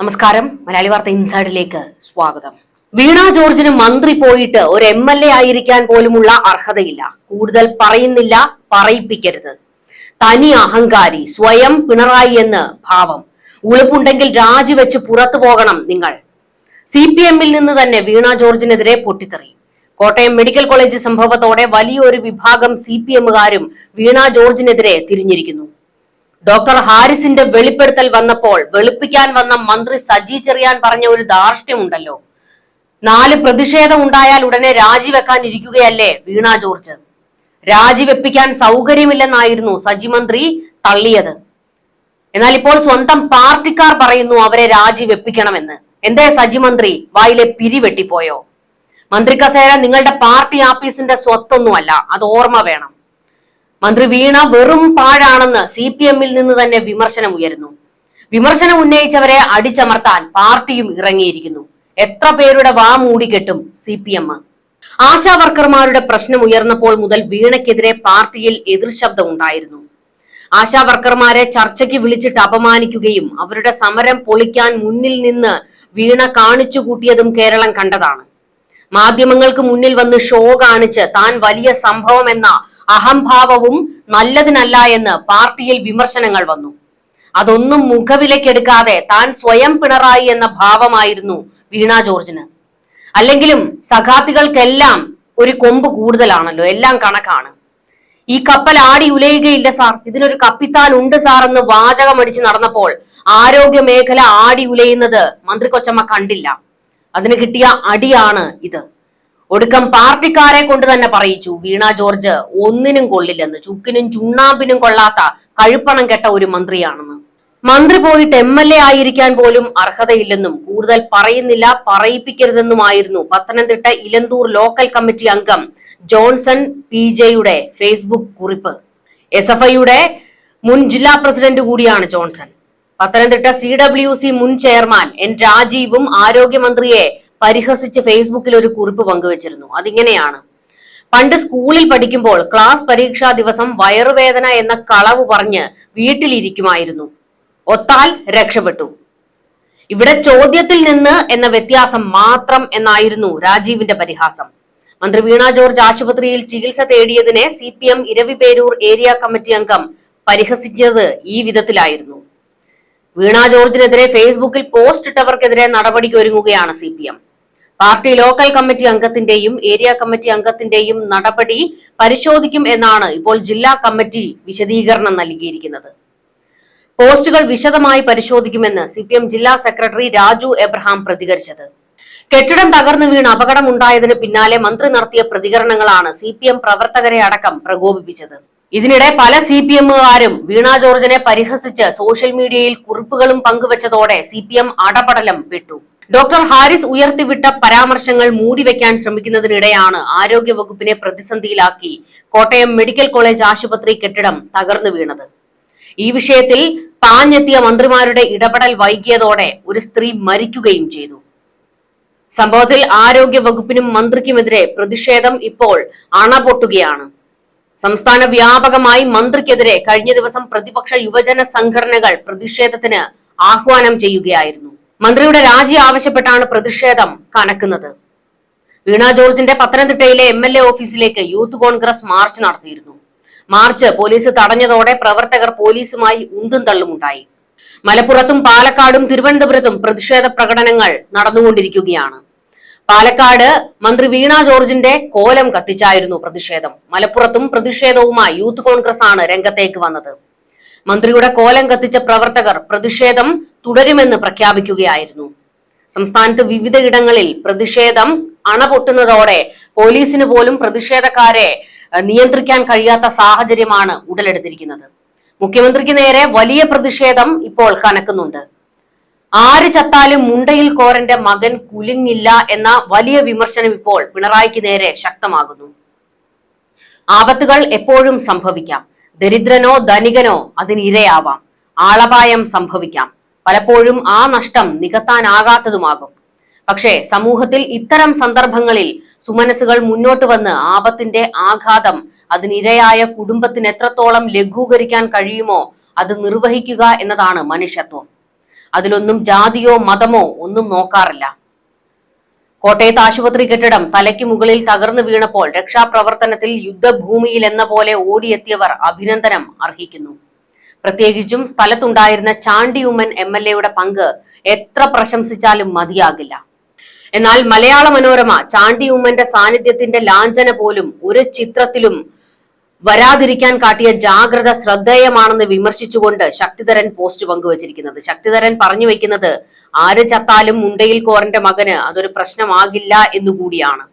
നമസ്കാരം. മലയാളി വാർത്ത ഇൻസൈഡിലേക്ക് സ്വാഗതം. വീണ ജോർജിന് മന്ത്രി പോയിട്ട് ഒരു എം എൽ എ ആയിരിക്കാൻ പോലുമുള്ള അർഹതയില്ല. കൂടുതൽ പറയുന്നില്ല പറയിപ്പിക്കരുത്. തനി അഹങ്കാരി സ്വയം പിണറായി എന്ന് ഭാവം. ഉളുപ്പുണ്ടെങ്കിൽ രാജിവെച്ച് പുറത്തു പോകണം നിങ്ങൾ. സി പി എമ്മിൽ നിന്ന് തന്നെ വീണ ജോർജിനെതിരെ പൊട്ടിത്തെറി. കോട്ടയം മെഡിക്കൽ കോളേജ് സംഭവത്തോടെ വലിയൊരു വിഭാഗം സി പി എമ്മുകാരും വീണ ജോർജിനെതിരെ തിരിഞ്ഞിരിക്കുന്നു. ഡോക്ടർ ഹാരിസിന്റെ വെളിപ്പെടുത്തൽ വന്നപ്പോൾ വെളുപ്പിക്കാൻ വന്ന മന്ത്രി സജി ചെറിയാൻ പറഞ്ഞ ഒരു ധാർഷ്ട്യമുണ്ടല്ലോ നാല് പ്രതിഷേധം ഉണ്ടായാൽ ഉടനെ രാജിവെക്കാൻ ഇരിക്കുകയല്ലേ വീണ ജോർജ്. രാജിവെപ്പിക്കാൻ സൗകര്യമില്ലെന്നായിരുന്നു സജി മന്ത്രി തള്ളിയത്. എന്നാൽ ഇപ്പോൾ സ്വന്തം പാർട്ടിക്കാർ പറയുന്നു അവരെ രാജിവെപ്പിക്കണമെന്ന്. എന്തേ സജി മന്ത്രി? വായിലെ പിരി വെട്ടിപ്പോയോ? മന്ത്രി കസേര നിങ്ങളുടെ പാർട്ടി ആഫീസിന്റെ സ്വത്തൊന്നുമല്ല അത് ഓർമ്മ വേണം. മന്ത്രി വീണ വെറും പാഴാണെന്ന് സി പി എമ്മിൽ നിന്ന് തന്നെ വിമർശനം ഉയരുന്നു. വിമർശനം ഉന്നയിച്ചവരെ അടിച്ചമർത്താൻ പാർട്ടിയും ഇറങ്ങിയിരിക്കുന്നു. എത്ര പേരുടെ വാ മൂടിക്കെട്ടും സി പി എം ആശാ വർക്കർമാരുടെ പ്രശ്നം ഉയർന്നപ്പോൾ മുതൽ വീണയ്ക്കെതിരെ പാർട്ടിയിൽ എതിർശബ്ദം ഉണ്ടായിരുന്നു. ആശാ വർക്കർമാരെ ചർച്ചയ്ക്ക് വിളിച്ചിട്ട് അപമാനിക്കുകയും അവരുടെ സമരം പൊളിക്കാൻ മുന്നിൽ നിന്ന് വീണ കാണിച്ചു കൂട്ടിയതും കേരളം കണ്ടതാണ്. മാധ്യമങ്ങൾക്ക് മുന്നിൽ വന്ന് ഷോ കാണിച്ച് താൻ വലിയ സംഭവം എന്ന അഹംഭാവവും നല്ലതിനല്ല എന്ന് പാർട്ടിയിൽ വിമർശനങ്ങൾ വന്നു. അതൊന്നും മുഖവിലക്കെടുക്കാതെ താൻ സ്വയം പിണറായി എന്ന ഭാവമായിരുന്നു വീണ ജോർജിന്. അല്ലെങ്കിലും സഖാത്തികൾക്കെല്ലാം ഒരു കൊമ്പ് കൂടുതലാണല്ലോ എല്ലാം കണക്കാണ്. ഈ കപ്പൽ ആടി ഉലയുകയില്ല സാർ. ഇതിനൊരു കപ്പിത്താൻ ഉണ്ട് സാർ എന്ന് വാചകമടിച്ച് നടന്നപ്പോൾ ആരോഗ്യ മേഖല ആടി ഉലയുന്നത് മന്ത്രി കൊച്ചമ്മ കണ്ടില്ല. അതിന് കിട്ടിയ അടിയാണ് ഇത്. ഒടുക്കം പാർട്ടിക്കാരെ കൊണ്ട് തന്നെ പറയിച്ചു. വീണ ജോർജ് ഒന്നിനും കൊള്ളില്ലെന്ന് ചുക്കിനും ചുണ്ണാമ്പിനും കൊള്ളാത്ത കഴുപ്പണം കെട്ട ഒരു മന്ത്രിയാണെന്ന്. മന്ത്രി പോയിട്ട് എം എൽ എ ആയിരിക്കാൻ പോലും അർഹതയില്ലെന്നും കൂടുതൽ പറയുന്നില്ല പറയിപ്പിക്കരുതെന്നുമായിരുന്നു പത്തനംതിട്ട ഇലന്തൂർ ലോക്കൽ കമ്മിറ്റി അംഗം ജോൺസൺ പി ജെയുടെ ഫേസ്ബുക്ക് കുറിപ്പ്. എസ് എഫ് ഐയുടെ മുൻ ജില്ലാ പ്രസിഡന്റ് കൂടിയാണ് Johnson. Pathanamthitta C W C മുൻ ചെയർമാൻ എൻ രാജീവും ആരോഗ്യമന്ത്രിയെ പരിഹസിച്ച് ഫേസ്ബുക്കിൽ ഒരു കുറിപ്പ് പങ്കുവച്ചിരുന്നു. അതിങ്ങനെയാണ്. പണ്ട് സ്കൂളിൽ പഠിക്കുമ്പോൾ ക്ലാസ് പരീക്ഷാ ദിവസം വയറുവേദന എന്ന കളവ് പറഞ്ഞ് വീട്ടിലിരിക്കുമായിരുന്നു. ഒത്താൽ രക്ഷപ്പെട്ടു. ഇവിടെ ചോദ്യത്തിൽ നിന്ന് എന്ന വ്യത്യാസം മാത്രം എന്നായിരുന്നു രാജീവിന്റെ പരിഹാസം. മന്ത്രി വീണ ജോർജ് ആശുപത്രിയിൽ ചികിത്സ തേടിയതിനെ C P M Eraviperoor area committee അംഗം പരിഹസിച്ചത് ഈ വിധത്തിലായിരുന്നു. വീണ ജോർജിനെതിരെ ഫേസ്ബുക്കിൽ പോസ്റ്റ് ഇട്ടവർക്കെതിരെ നടപടിക്ക് ഒരുങ്ങുകയാണ് C P M party local committee അംഗത്തിന്റെയും area committee അംഗത്തിന്റെയും നടപടി പരിശോധിക്കും എന്നാണ് ഇപ്പോൾ ജില്ലാ കമ്മിറ്റി വിശദീകരണം നൽകിയിരിക്കുന്നത്. പോസ്റ്റുകൾ വിശദമായി പരിശോധിക്കുമെന്ന് സി പി എം ജില്ലാ സെക്രട്ടറി രാജു എബ്രഹാം പ്രതികരിച്ചത്. കെട്ടിടം തകർന്നു വീണ് അപകടമുണ്ടായതിന് പിന്നാലെ മന്ത്രി നടത്തിയ പ്രതികരണങ്ങളാണ് സി പി എം പ്രവർത്തകരെ അടക്കം പ്രകോപിപ്പിച്ചത്. ഇതിനിടെ പല സി പി എമ്മുകാരും വീണ ജോർജിനെ പരിഹസിച്ച് സോഷ്യൽ മീഡിയയിൽ കുറിപ്പുകളും പങ്കുവച്ചതോടെ സി പി എം അടപടലം വിട്ടു. ഡോക്ടർ ഹാരിസ് ഉയർത്തിവിട്ട പരാമർശങ്ങൾ മൂടിവെക്കാൻ ശ്രമിക്കുന്നതിനിടെയാണ് ആരോഗ്യ വകുപ്പിനെ പ്രതിസന്ധിയിലാക്കി കോട്ടയം മെഡിക്കൽ കോളേജ് ആശുപത്രി കെട്ടിടം തകർന്നു വീണത്. ഈ വിഷയത്തിൽ പാഞ്ഞെത്തിയ മന്ത്രിമാരുടെ ഇടപെടൽ വൈകിയതോടെ ഒരു സ്ത്രീ മരിക്കുകയും ചെയ്തു. സംഭവത്തിൽ ആരോഗ്യ വകുപ്പിനും മന്ത്രിക്കുമെതിരെ പ്രതിഷേധം ഇപ്പോൾ അണപൊട്ടുകയാണ്. സംസ്ഥാന വ്യാപകമായി മന്ത്രിക്കെതിരെ കഴിഞ്ഞ ദിവസം പ്രതിപക്ഷ യുവജന സംഘടനകൾ പ്രതിഷേധത്തിന് ആഹ്വാനം ചെയ്യുകയായിരുന്നു. മന്ത്രിയുടെ രാജി ആവശ്യപ്പെട്ടാണ് പ്രതിഷേധം കനക്കുന്നത്. വീണ ജോർജിന്റെ പത്തനംതിട്ടയിലെ എം എൽ എ ഓഫീസിലേക്ക് യൂത്ത് കോൺഗ്രസ് മാർച്ച് നടത്തിയിരുന്നു. മാർച്ച് പോലീസ് തടഞ്ഞതോടെ പ്രവർത്തകർ പോലീസുമായി ഉന്തും തള്ളുമുണ്ടായി. മലപ്പുറത്തും പാലക്കാടും തിരുവനന്തപുരത്തും പ്രതിഷേധ പ്രകടനങ്ങൾ നടന്നുകൊണ്ടിരിക്കുകയാണ്. പാലക്കാട് മന്ത്രി വീണ ജോർജിന്റെ കോലം കത്തിച്ചായിരുന്നു പ്രതിഷേധം. മലപ്പുറത്തും പ്രതിഷേധവുമായി യൂത്ത് കോൺഗ്രസ് ആണ് രംഗത്തേക്ക് വന്നത്. മന്ത്രിയുടെ കോലം കത്തിച്ച പ്രവർത്തകർ പ്രതിഷേധം തുടരുമെന്ന് പ്രഖ്യാപിക്കുകയായിരുന്നു. സംസ്ഥാനത്ത് വിവിധയിടങ്ങളിൽ പ്രതിഷേധം അണപൊട്ടുന്നതോടെ പോലീസിന് പോലും പ്രതിഷേധക്കാരെ നിയന്ത്രിക്കാൻ കഴിയാത്ത സാഹചര്യമാണ് ഉടലെടുത്തിരിക്കുന്നത്. മുഖ്യമന്ത്രിക്ക് നേരെ വലിയ പ്രതിഷേധം ഇപ്പോൾ കനക്കുന്നുണ്ട്. ആര് ചത്താലും മുണ്ടയിൽ കോരന്റെ മകൻ കുലുങ്ങില്ല എന്ന വലിയ വിമർശനം ഇപ്പോൾ പിണറായിക്ക് നേരെ ശക്തമാകുന്നു. ആപത്തുകൾ എപ്പോഴും സംഭവിക്കാം. ദരിദ്രനോ ധനികനോ അതിനിരയാവാം ആളപായം സംഭവിക്കാം. പലപ്പോഴും ആ നഷ്ടം നികത്താനാകാത്തതുമാകും. പക്ഷേ സമൂഹത്തിൽ ഇത്തരം സന്ദർഭങ്ങളിൽ സുമനസുകൾ മുന്നോട്ട് വന്ന് ആപത്തിന്റെ ആഘാതം അതിനിരയായ കുടുംബത്തിന് എത്രത്തോളം ലഘൂകരിക്കാൻ കഴിയുമോ അത് നിർവഹിക്കുക എന്നതാണ് മനുഷ്യത്വം. അതിലൊന്നും ജാതിയോ മതമോ ഒന്നും നോക്കാറില്ല. കോട്ടയത്ത് ആശുപത്രി കെട്ടിടം തലയ്ക്ക് മുകളിൽ തകർന്നു വീണപ്പോൾ രക്ഷാപ്രവർത്തനത്തിൽ യുദ്ധഭൂമിയിൽ എന്ന പോലെ ഓടിയെത്തിയവർ അഭിനന്ദനം അർഹിക്കുന്നു. പ്രത്യേകിച്ചും സ്ഥലത്തുണ്ടായിരുന്ന ചാണ്ടി ഉമ്മൻ എം എൽ എയുടെ പങ്ക് എത്ര പ്രശംസിച്ചാലും മതിയാകില്ല. എന്നാൽ മലയാള മനോരമ ചാണ്ടി ഉമ്മന്റെ സാന്നിധ്യത്തിന്റെ ലാഞ്ചന പോലും ഒരു ചിത്രത്തിലും വരാതിരിക്കാൻ കാട്ടിയ ജാഗ്രത ശ്രദ്ധേയമാണെന്ന് വിമർശിച്ചുകൊണ്ട് ശക്തിധരൻ പോസ്റ്റ് പങ്കുവച്ചിരിക്കുന്നത്. ശക്തിധരൻ പറഞ്ഞു വെക്കുന്നത് ആര് ചത്താലും മുണ്ടയിൽ കോരന്റെ മകന് അതൊരു പ്രശ്നമാകില്ല എന്നുകൂടിയാണ്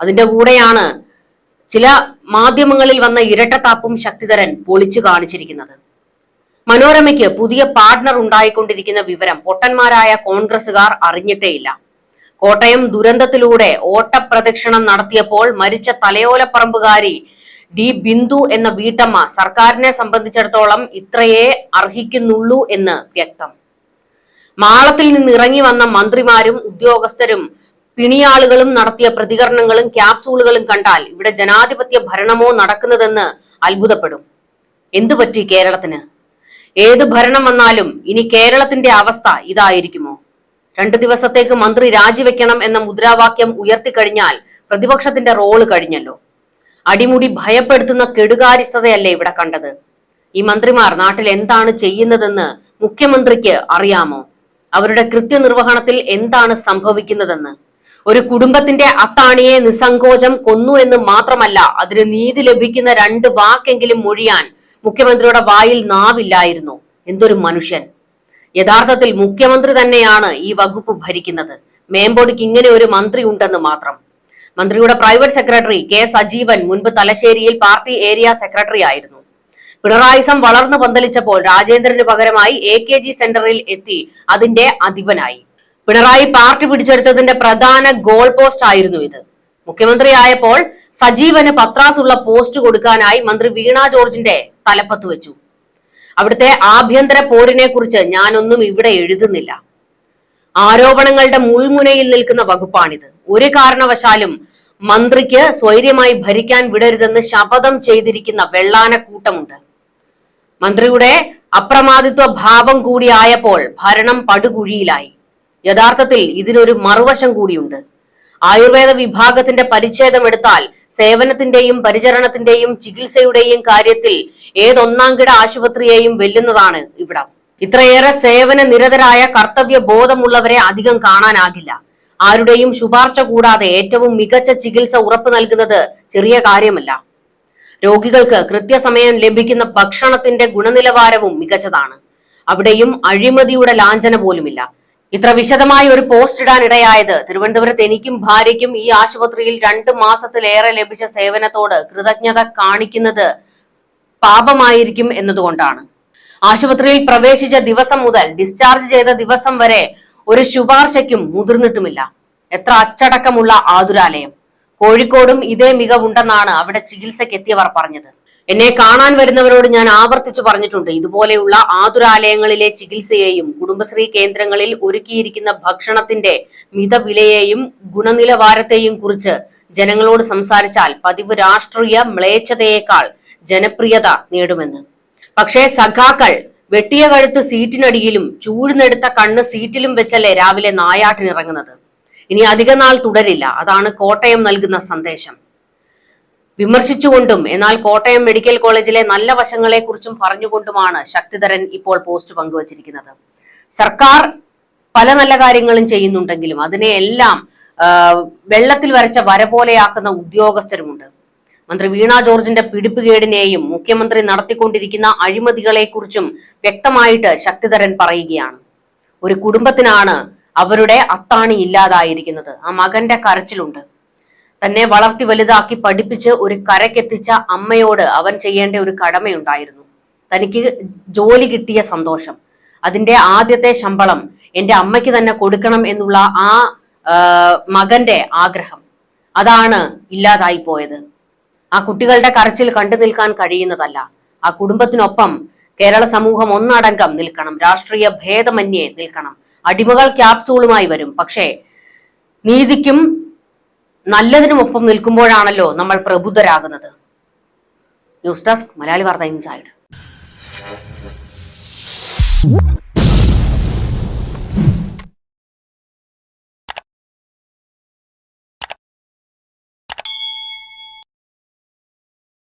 അതിന്റെ കൂടെയാണ് ചില മാധ്യമങ്ങളിൽ വന്ന ഇരട്ടത്താപ്പും ശക്തിധരൻ പൊളിച്ചു കാണിച്ചിരിക്കുന്നത്. മനോരമയ്ക്ക് പുതിയ പാർട്ണർ ഉണ്ടായിക്കൊണ്ടിരിക്കുന്ന വിവരം പൊട്ടന്മാരായ കോൺഗ്രസുകാർ അറിഞ്ഞിട്ടേയില്ല. കോട്ടയം ദുരന്തത്തിലൂടെ ഓട്ടപ്രദക്ഷിണം നടത്തിയപ്പോൾ മരിച്ച തലയോലപ്പറമ്പുകാരി ഡി ബിന്ദു എന്ന വീട്ടമ്മ സർക്കാരിനെ സംബന്ധിച്ചിടത്തോളം ഇത്രയേ അർഹിക്കുന്നുള്ളൂ എന്ന് വ്യക്തം. മാളത്തിൽ നിന്ന് ഇറങ്ങി വന്ന മന്ത്രിമാരും ഉദ്യോഗസ്ഥരും പിണിയാളുകളും നടത്തിയ പ്രതികരണങ്ങളും ക്യാപ്സൂളുകളും കണ്ടാൽ ഇവിടെ ജനാധിപത്യ ഭരണമോ നടക്കുന്നതെന്ന് അത്ഭുതപ്പെടും. എന്തു പറ്റി കേരളത്തിന്? ഏത് ഭരണം വന്നാലും ഇനി കേരളത്തിന്റെ അവസ്ഥ ഇതായിരിക്കുമോ? രണ്ടു ദിവസത്തേക്ക് മന്ത്രി രാജിവെക്കണം എന്ന മുദ്രാവാക്യം ഉയർത്തിക്കഴിഞ്ഞാൽ പ്രതിപക്ഷത്തിന്റെ റോൾ കഴിഞ്ഞല്ലോ. അടിമുടി ഭയപ്പെടുത്തുന്ന കെടുകാര്യസ്ഥതയല്ലേ ഇവിടെ കണ്ടത്? ഈ മന്ത്രിമാർ നാട്ടിൽ എന്താണ് ചെയ്യുന്നതെന്ന് മുഖ്യമന്ത്രിക്ക് അറിയാമോ? അവരുടെ കൃത്യനിർവഹണത്തിൽ എന്താണ് സംഭവിക്കുന്നതെന്ന്. ഒരു കുടുംബത്തിന്റെ അത്താണിയെ നിസ്സങ്കോചം കൊന്നു എന്ന് മാത്രമല്ല അതിന് നീതി ലഭിക്കുന്ന രണ്ട് വാക്കെങ്കിലും മൊഴിയാൻ മുഖ്യമന്ത്രിയുടെ വായിൽ നാവില്ലായിരുന്നു. എന്തൊരു മനുഷ്യൻ. യഥാർത്ഥത്തിൽ മുഖ്യമന്ത്രി തന്നെയാണ് ഈ വകുപ്പ് ഭരിക്കുന്നത്. മേമ്പോടിക്ക് ഇങ്ങനെ ഒരു മന്ത്രി ഉണ്ടെന്ന് മാത്രം. മന്ത്രിയുടെ പ്രൈവറ്റ് സെക്രട്ടറി കെ സജീവൻ മുൻപ് തലശ്ശേരിയിൽ പാർട്ടി ഏരിയ സെക്രട്ടറി ആയിരുന്നു. പിണറായിസം വളർന്നു പന്തലിച്ചപ്പോൾ രാജേന്ദ്രന് പകരമായി എ കെ ജി സെന്ററിൽ എത്തി അതിന്റെ അധിപനായി. പിണറായി പാർട്ടി പിടിച്ചെടുത്തതിന്റെ പ്രധാന ഗോൾ പോസ്റ്റ് ആയിരുന്നു ഇത്. മുഖ്യമന്ത്രിയായപ്പോൾ സജീവന് പത്രാസുള്ള പോസ്റ്റ് കൊടുക്കാനായി മന്ത്രി വീണ ജോർജിന്റെ തലപ്പത്ത് വെച്ചു. അവിടുത്തെ ആഭ്യന്തര പോരിനെ കുറിച്ച് ഞാനൊന്നും ഇവിടെ എഴുതുന്നില്ല. ആരോപണങ്ങളുടെ മുൾമുനയിൽ നിൽക്കുന്ന വകുപ്പാണിത്. ഒരു കാരണവശാലും മന്ത്രിക്ക് സ്വൈര്യമായി ഭരിക്കാൻ വിടരുതെന്ന് ശപഥം ചെയ്തിരിക്കുന്ന വെള്ളാനക്കൂട്ടമുണ്ട്. മന്ത്രിയുടെ അപ്രമാദിത്വ ഭാവം കൂടിയായപ്പോൾ ഭരണം പടുകുഴിയിലായി. യഥാർത്ഥത്തിൽ ഇതിനൊരു മറുവശം കൂടിയുണ്ട്. ആയുർവേദ വിഭാഗത്തിന്റെ പരിച്ഛേദം എടുത്താൽ സേവനത്തിന്റെയും പരിചരണത്തിന്റെയും ചികിത്സയുടെയും കാര്യത്തിൽ ഏതൊന്നാംകിട ആശുപത്രിയെയും വെല്ലുന്നതാണ് ഇവിടം. ഇത്രയേറെ സേവന നിരതരായ കർത്തവ്യ ബോധമുള്ളവരെ അധികം കാണാനാകില്ല. ആരുടെയും ശുപാർശ കൂടാതെ ഏറ്റവും മികച്ച ചികിത്സ ഉറപ്പു നൽകുന്നത് ചെറിയ കാര്യമല്ല. രോഗികൾക്ക് കൃത്യസമയം ലഭിക്കുന്ന ഭക്ഷണത്തിന്റെ ഗുണനിലവാരവും മികച്ചതാണ്. അവിടെയും അഴിമതിയുടെ ലാഞ്ചന പോലുമില്ല. ഇത്ര വിശദമായി ഒരു പോസ്റ്റ് ഇടാൻ ഇടയായത് തിരുവനന്തപുരത്ത് എനിക്കും ഭാര്യയ്ക്കും ഈ ആശുപത്രിയിൽ രണ്ട് മാസത്തിലേറെ ലഭിച്ച സേവനത്തോട് കൃതജ്ഞത കാണിക്കുന്നത് പാപമായിരിക്കും എന്നതുകൊണ്ടാണ്. ആശുപത്രിയിൽ പ്രവേശിച്ച ദിവസം മുതൽ ഡിസ്ചാർജ് ചെയ്ത ദിവസം വരെ ഒരു ശുപാർശയ്ക്കും മുതിർന്നിട്ടുമില്ല. എത്ര അച്ചടക്കമുള്ള ആതുരാലയം. കോഴിക്കോടും ഇതേ മികവുണ്ടെന്നാണ് അവിടെ ചികിത്സയ്ക്ക് എത്തിയവർ പറഞ്ഞത്. എന്നെ കാണാൻ വരുന്നവരോട് ഞാൻ ആവർത്തിച്ചു പറഞ്ഞിട്ടുണ്ട്. ഇതുപോലെയുള്ള ആതുരാലയങ്ങളിലെ ചികിത്സയെയും കുടുംബശ്രീ കേന്ദ്രങ്ങളിൽ ഒരുക്കിയിരിക്കുന്ന ഭക്ഷണത്തിന്റെ മിതവിലയെയും ഗുണനിലവാരത്തെയും കുറിച്ച് ജനങ്ങളോട് സംസാരിച്ചാൽ പതിവ് രാഷ്ട്രീയ മ്ലേച്ഛതയേക്കാൾ ജനപ്രിയത നേടുമെന്ന്. പക്ഷേ സഖാക്കൾ വെട്ടിയ കഴുത്ത് സീറ്റിനടിയിലും ചൂഴ്ന്നെടുത്ത കണ്ണ് സീറ്റിലും വെച്ചല്ലേ രാവിലെ നായാട്ടിനിറങ്ങുന്നത്. ഇനി അധിക നാൾ തുടരില്ല. അതാണ് കോട്ടയം നൽകുന്ന സന്ദേശം. വിമർശിച്ചുകൊണ്ടും എന്നാൽ കോട്ടയം മെഡിക്കൽ കോളേജിലെ നല്ല വശങ്ങളെ കുറിച്ചും പറഞ്ഞുകൊണ്ടുമാണ് ശക്തിധരൻ ഇപ്പോൾ പോസ്റ്റ് പങ്കുവച്ചിരിക്കുന്നത്. സർക്കാർ പല നല്ല കാര്യങ്ങളും ചെയ്യുന്നുണ്ടെങ്കിലും അതിനെ എല്ലാം വെള്ളത്തിൽ വരച്ച വര പോലെയാക്കുന്ന ഉദ്യോഗസ്ഥരുമുണ്ട്. മന്ത്രി വീണ ജോർജിന്റെ പിടിപ്പുകേടിനെയും മുഖ്യമന്ത്രി നടത്തിക്കൊണ്ടിരിക്കുന്ന അഴിമതികളെക്കുറിച്ചും വ്യക്തമായിട്ട് ശക്തിധരൻ പറയുകയാണ്. ഒരു കുടുംബത്തിനാണ് അവരുടെ അത്താണി ഇല്ലാതായിരിക്കുന്നത്. ആ മകന്റെ കരച്ചിലുണ്ട്. തന്നെ വളർത്തി വലുതാക്കി പഠിപ്പിച്ച് ഒരു കരക്കെത്തിച്ച അമ്മയോട് അവൻ ചെയ്യേണ്ട ഒരു കടമയുണ്ടായിരുന്നു. തനിക്ക് ജോലി കിട്ടിയ സന്തോഷം. അതിന്റെ ആദ്യത്തെ ശമ്പളം എന്റെ അമ്മയ്ക്ക് തന്നെ കൊടുക്കണം എന്നുള്ള ആ മകന്റെ ആഗ്രഹം. അതാണ് ഇല്ലാതായി പോയത്. ആ കുട്ടികളുടെ കരച്ചിൽ കണ്ടു നിൽക്കാൻ കഴിയുന്നതല്ല. ആ കുടുംബത്തിനൊപ്പം കേരള സമൂഹം ഒന്നടങ്കം നിൽക്കണം. രാഷ്ട്രീയ ഭേദമന്യേ നിൽക്കണം. അടിമകൾ ക്യാപ്സൂളുമായി വരും. പക്ഷേ നീതിക്കും നല്ലതിനുമൊപ്പം നിൽക്കുമ്പോഴാണല്ലോ നമ്മൾ പ്രബുദ്ധരാകുന്നത്. ന്യൂസ് ഡെസ്ക് മലയാളി വാർത്ത ഇൻസൈഡ്.